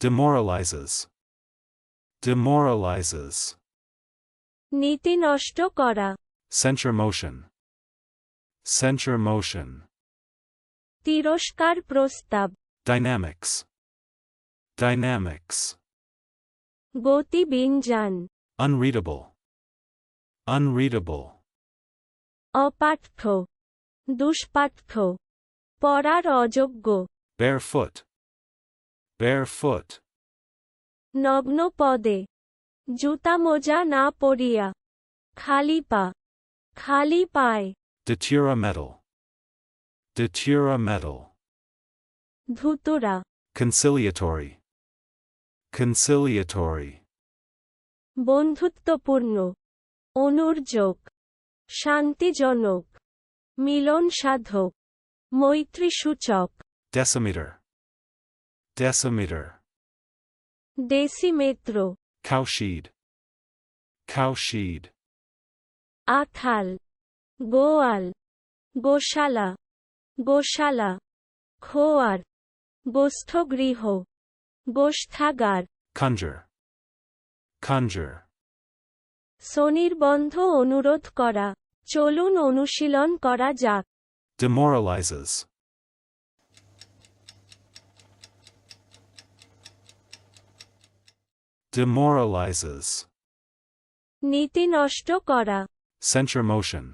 demoralizes, demoralizes, নীতি নষ্ট করা censure motion, censure motion, তিরস্কার প্রস্তাব dynamics, dynamics, গতি বিঞ্জান unreadable, unreadable, অপাঠ্য দুষ্পাঠ্য পড়ার অযোগ্য barefoot, Barefoot, নগ্ন পদে জুতা মোজা না পরিয়া খালি পা খালি পায় datura metal, datura metal, ধুতুরা conciliatory, conciliatory, বন্ধুত্বপূর্ণ অনুর্যোগ শান্তিজনক মিলন সাধক মৈত্রীসূচক decimeter, decimeter, ডেসিমেত্র cowshed, cowshed, আথাল গোয়াল গোশালা গোশালা খোয়ার গোষ্ঠগৃহ গোষ্ঠাগার conjure, conjure, স্বনির্বন্ধ অনুরোধ করা চলুন অনুশীলন করা যাক। demoralizes, demoralizes, নীতি নষ্ট করা censure motion,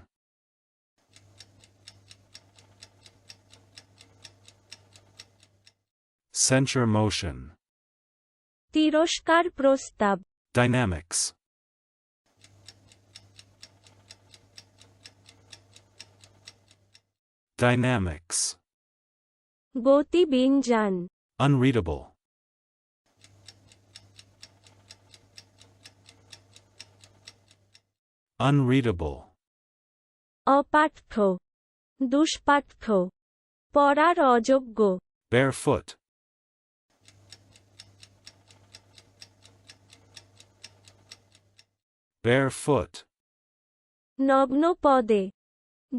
censure motion, তিরস্কার প্রস্তাব dynamics, dynamics, গতি বিঞ্জান unreadable, Unreadable, অপাঠ্য দুষ্পাঠ্য পড়ার অযোগ্য। barefoot, barefoot, নগ্ন পদে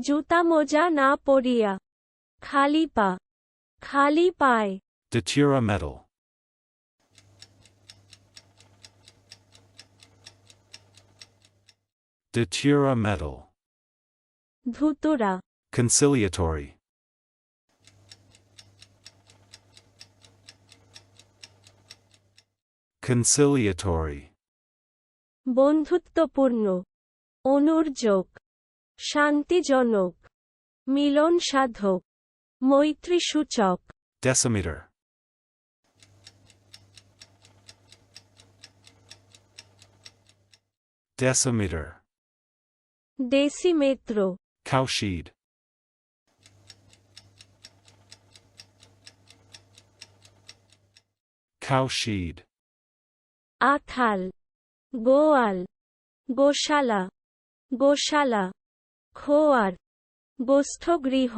জুতা মোজা না পরিয়া খালি পা খালি পায়। Datura datura metal, ধুতুরা conciliatory, conciliatory, বন্ধুত্বপূর্ণ অনুর্যোগ শান্তিজনক মিলন সাধক মৈত্রীসূচক decimeter, decimeter, ডেসিমেত্র cowshed, cowshed, আথাল গোয়াল গোশালা গোশালা খোয়ার গোষ্ঠগৃহ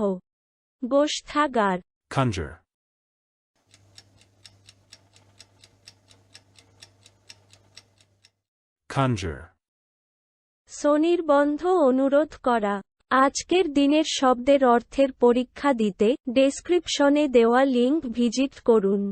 গোষ্ঠাগার। Conjure, conjure, স্বনির্বন্ধ অনুরোধ করা। আজকের দিনের শব্দের অর্থের পরীক্ষা দিতে ডেসক্রিপশনে দেওয়া লিঙ্ক ভিজিট করুন।